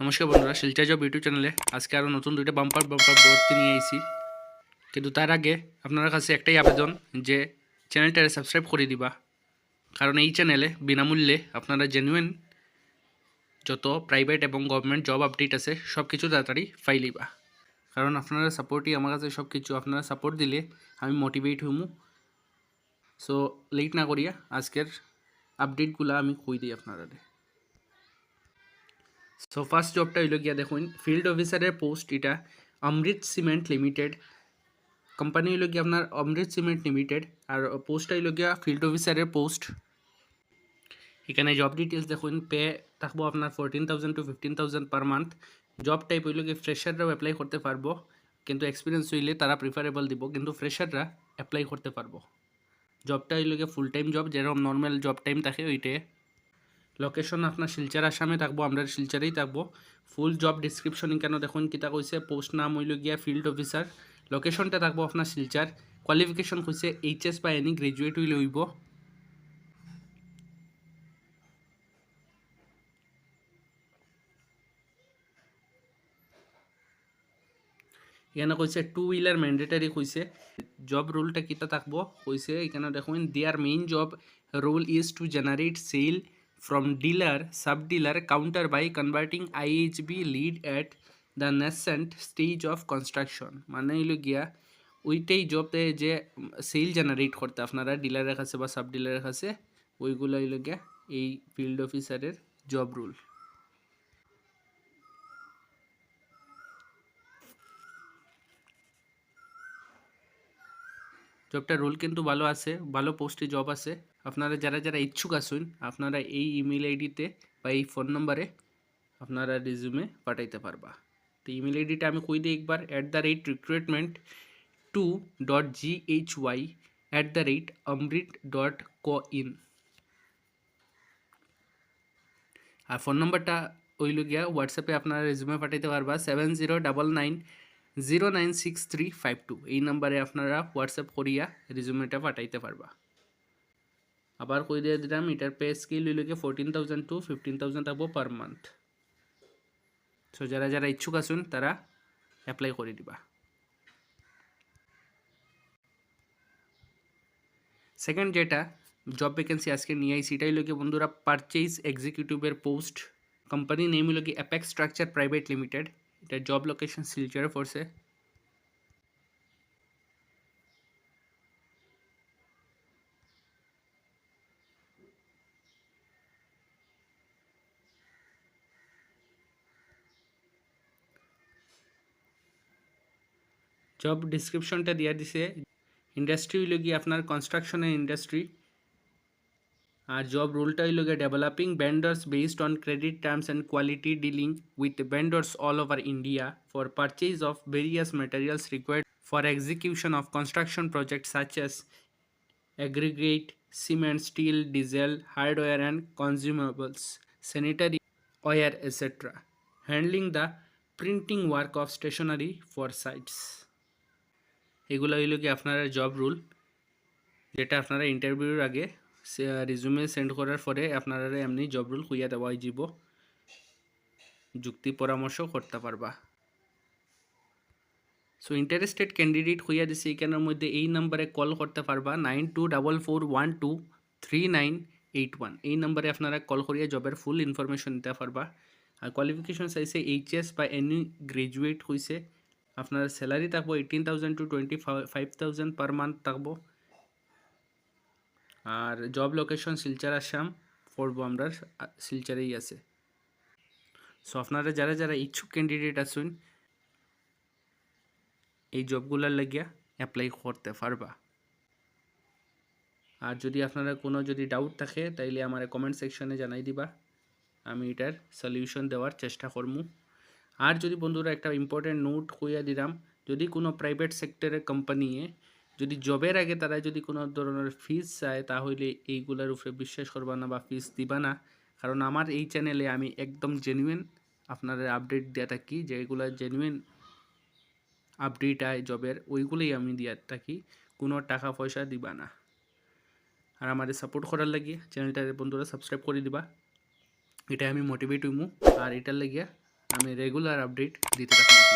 নমস্কার বন্ধুরা Silchar job YouTube চ্যানেলে আজকে আরও নতুন দুইটা বাম্পার বাম্পার ভর্তি নিয়ে আইছি। কিন্তু তার আগে আপনার কাছে একটাই আবেদন যে চ্যানেলটারে সাবস্ক্রাইব করে দিবা। কারণ এই চ্যানেলে বিনামূল্যে আপনারা জেনুইন যত প্রাইভেট এবং গভর্নমেন্ট জব আপডেট আছে সব কিছু তাড়াতাড়ি ফাইলিবা কারণ আপনারা সাপোর্টই আমার কাছে সব কিছু আপনারা সাপোর্ট দিলে আমি মোটিভেট হইমু। সো লেট না করিয়া আজকের আপডেটগুলো আমি কই দিই আপনারা সো ফার্স্ট জবটা হইল গিয়া দেখুন ফিল্ড অফিসারের পোস্ট এটা অমৃত সিমেন্ট লিমিটেড কোম্পানি হইল গিয়া আপনার অমৃত সিমেন্ট লিমিটেড আর পোস্টটা হইল গিয়া ফিল্ড অফিসারের পোস্ট এখানে জব ডিটেলস দেখুন পে থাকব আপনার fourteen thousand to fifteen thousand per month job type হইল গিয়ে ফ্রেশাররাও অ্যাপ্লাই করতে পারব কিন্তু এক্সপিরিয়েন্স হইলে তারা প্রিফারেবল দিব কিন্তু ফ্রেশাররা অ্যাপ্লাই করতে পারব জবটা হইল গিয়ে ফুল টাইম জব যেরকম নর্মাল জব টাইম থাকে ওইটাই লোকেশন আপনার শিলচার আসামে থাকব, আমরা শিলচারেই থাকব। ফুল জব ডিসক্রিপশন কেন দেখুন, কিতা কইছে পোস্ট নাম হইল গিয়া ফিল্ড অফিসার লোকেশনটা থাকব আপনার শিলচার। কোয়ালিফিকেশন কইছে এইচ এস বা এনি গ্রাজুয়েট হইলে হইব। এখানে কইছে টু হুইলার ম্যান্ডেটারি কইছে। জব রুলটা কিতা থাকব? কইছে, এখানে দেখুন their main job role is to generate sale from dealer sub dealer counter by converting IHB lead at the nascent stage of construction. মানে হইল গিয়া, ওইটাই জবে যে সেল জেনারেট করতে আপনারা ডিলারের কাছে বা সাব ডিলারের কাছে, ওইগুলো হইল গিয়া এই ফিল্ড অফিসারের জব রুল জবটা রোল কিন্তু ভালো আছে, ভালো পোস্টে জব আছে। আপনারা যারা যারা ইচ্ছুক আসুন আপনারা এই ইমেল আইডিতে বা এই ফোন নম্বরে আপনারা রিজিউমে পাঠাইতে পারবা। তো ইমেল আইডিটা আমি কই দিই একবার? At the rate recruitment two dot G H Y at the rate Amrit dot co in R phone নম্বরটা ওইল গিয়া হোয়াটসঅ্যাপে আপনারা রেজুমে পাঠাইতে পারবা seven zero double nine zero nine six three five two এই নাম্বারে আপনারা হোয়াটসঅ্যাপ করিয়া রেজুমেটা পাঠাইতে পারবা। আবার কই দিয়ে দিলাম, এটার পে স্কেল হইল গিয়ে fourteen thousand to fifteen thousand থাকব পার মান্থ সো যারা যারা ইচ্ছুক আছেন, তারা অ্যাপ্লাই করে দিবা। সেকেন্ড যেটা জব ভ্যাকেন্সি আজকে নিয়ে আই এটাই লোকে বন্ধুরা পারচেজ এক্সিকিউটিভের পোস্ট কোম্পানি নেম হলো কি অ্যাপেক্স স্ট্রাকচার প্রাইভেট লিমিটেড এটা জব লোকেশন শিলচরে পড়ছে। জব ডিসক্রিপশনটা দিয়া দিছে ইন্ডাস্ট্রি হইল গিয়ে আপনার কনস্ট্রাকশনের ইন্ডাস্ট্রি আর জব রোলটা হইল গিয়ে developing vendors based on credit terms and quality dealing with vendors all over India for purchase of various materials required for execution of construction project such as aggregate, cement, steel, diesel, hardware and consumables, sanitary wire, etc. Handling the printing work of stationery for sites. এগুলো হইল কি আপনারা job rule যেটা আপনারা ইন্টারভিউর আগে রিজুমে send করার পরে আপনারা এমনি জব রুল খুইয়া দেওয়া যাব যুক্তি পরামর্শ করতে পারবা। সো ইন্টারেস্টেড ক্যান্ডিডেট হইয়া দিছে এখানের মধ্যে এই নাম্বারে কল করতে পারবা nine two double four one two three nine eight one এই নাম্বারে আপনারা কল করিয়া জবের ফুল ইনফরমেশন দিতে পারবা। আর কোয়ালিফিকেশন চাইছে এইচএস বা এনি গ্রাজুয়েট হয়েছে আপনার স্যালারি থাকব eighteen thousand to twenty five thousand per month থাকব। আর জব লোকেশন শিলচার, আসাম, পড়ব আমরা, শিলচারেই আছে। সো আপনারা যারা যারা ইচ্ছুক ক্যান্ডিডেট আছেন, এই জবগুলার লাগিয়া অ্যাপ্লাই করতে পারবা। আর যদি আপনারা কোনো যদি ডাউট থাকে, তাইলে আমার কমেন্ট সেকশনে জানাই দিবা। আমি এটার সলিউশন দেওয়ার চেষ্টা করব আর যদি বন্ধুরা একটা ইম্পর্টেন্ট নোট হইয়া দিলাম, যদি কোনো প্রাইভেট সেক্টরের কোম্পানিয়ে যদি জবের আগে তারা যদি কোনো ধরনের ফিস চায়, তাহলে এইগুলোর উপরে বিশ্বাস করবা না বা ফিস দিবা না। কারণ আমার এই চ্যানেলে আমি একদম জেনুইন আপনাদের আপডেট দেওয়া থাকি, যে এগুলো জেনুইন আপডেট আয় জবের ওইগুলোই আমি দিয়ে থাকি। কোনো টাকা পয়সা দিবা না। আর আমাদের সাপোর্ট করার লাগিয়ে চ্যানেলটার বন্ধুরা সাবস্ক্রাইব করে দিবা। এটা আমি মোটিভেট হইমু। আর এটার লাগিয়া আমি রেগুলার আপডেট দিতে আপনাদের।